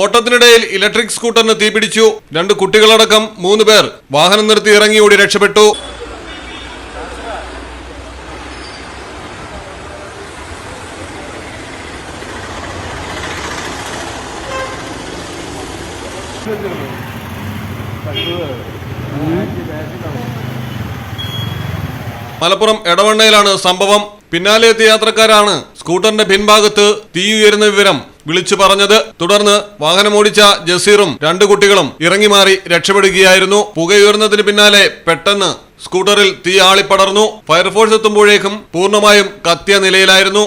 ഓട്ടത്തിനിടയിൽ electric സ്കൂട്ടറിന് തീപിടിച്ചു. രണ്ട് കുട്ടികളടക്കം മൂന്ന് പേർ വാഹനം നിർത്തി ഇറങ്ങി ഓടി രക്ഷപ്പെട്ടു. മലപ്പുറം എടവണ്ണയിലാണ് സംഭവം. പിന്നാലെ എത്തിയ യാത്രക്കാരാണ് സ്കൂട്ടറിന്റെ പിൻഭാഗത്ത് ഉയരുന്ന വിവരം വിളിച്ചു പറഞ്ഞത്. തുടർന്ന് വാഹനമോടിച്ച ജസീറും രണ്ടു കുട്ടികളും ഇറങ്ങി മാറി രക്ഷപ്പെടുകയായിരുന്നു പുകയുയർന്നതിന് പിന്നാലെ പെട്ടെന്ന് സ്കൂട്ടറിൽ തീ ആളിപ്പടർന്നു. ഫയർഫോഴ്സ് എത്തുമ്പോഴേക്കും പൂർണമായും കത്തിയ നിലയിലായിരുന്നു.